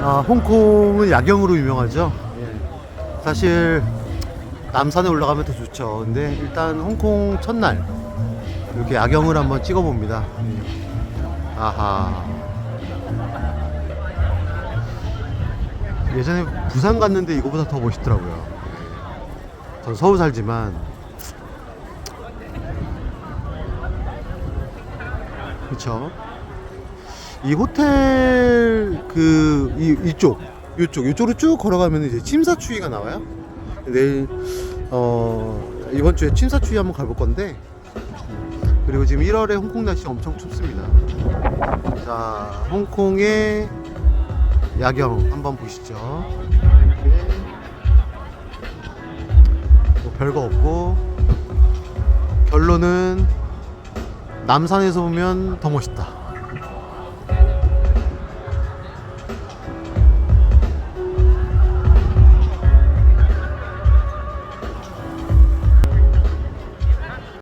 아, 홍콩은 야경으로 유명하죠. 사실 남산에 올라가면 더 좋죠. 근데 일단 홍콩 첫날 이렇게 야경을 한번 찍어봅니다. 아하. 예전에 부산 갔는데 이거보다 더 멋있더라고요. 전 서울 살지만 그렇죠. 이 호텔 그 이, 이쪽 이쪽 이쪽으로 쭉 걸어가면 이제 침사추이가 나와요. 내일 어 이번 주에 침사추이 한번 가볼 건데 그리고 지금 1월에 홍콩 날씨 엄청 춥습니다. 자 홍콩의 야경 한번 보시죠. 뭐 별거 없고 결론은 남산에서 보면 더 멋있다.